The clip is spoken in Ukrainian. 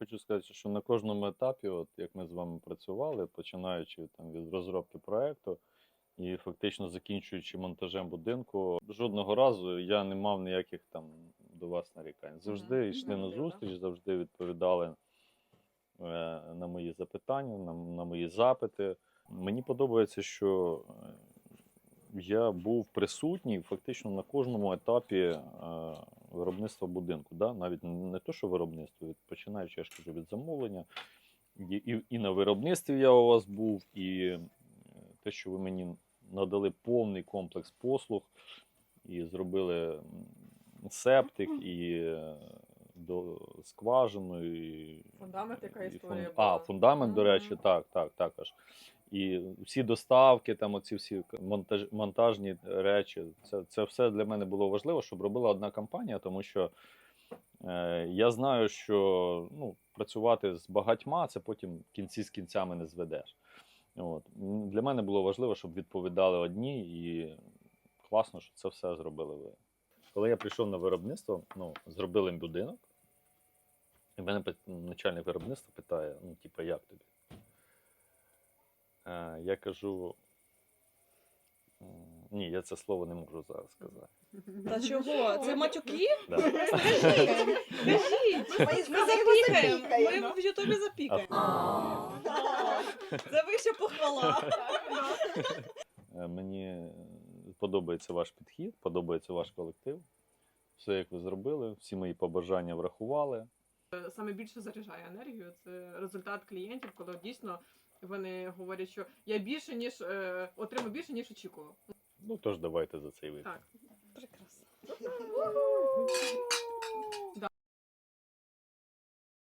хочу сказати, що на кожному етапі, от як ми з вами працювали, починаючи там від розробки проекту і фактично закінчуючи монтажем будинку, жодного разу я не мав ніяких там до вас нарікань. Завжди йшли на зустріч, завжди відповідали е, на мої запитання, на, на мої запити. Мені подобається, що е, я був присутній фактично на кожному етапі е, виробництва будинку. Да? Навіть не то, що виробництво, від, починаючи, я ж кажу, від замовлення. І, і, і на виробництві я у вас був, і те, що ви мені надали повний комплекс послуг, і зробили септик, і е, до скважину, і Фундамент, яка і історія фун- була. А, фундамент, до речі, так, так, також. І всі доставки, там оці всі монтаж, монтажні речі, це, це все для мене було важливо, щоб робила одна компанія, тому що е, я знаю, що ну, працювати з багатьма, це потім кінці з кінцями не зведеш. От. Для мене було важливо, щоб відповідали одні, і класно, що це все зробили ви. Коли я прийшов на виробництво, ну, зробили будинок, і мене пит- начальник виробництва питає: ну, типу, як тобі? Е, я кажу. Ні, я це слово не можу зараз сказати. Та чого? Це матюки? Да. Кажіть, ми запікаємо. Ми в Ютубі запікаємо. Це вища похвала. Е, Мені подобається ваш підхід, подобається ваш колектив. Все, як ви зробили, всі мої побажання врахували. Саме більше заряджає енергію. Це результат клієнтів, коли дійсно вони говорять, що я більше ніж е, отримав більше ніж очікував. Ну тож давайте за цей вихід. Так, прекрасно.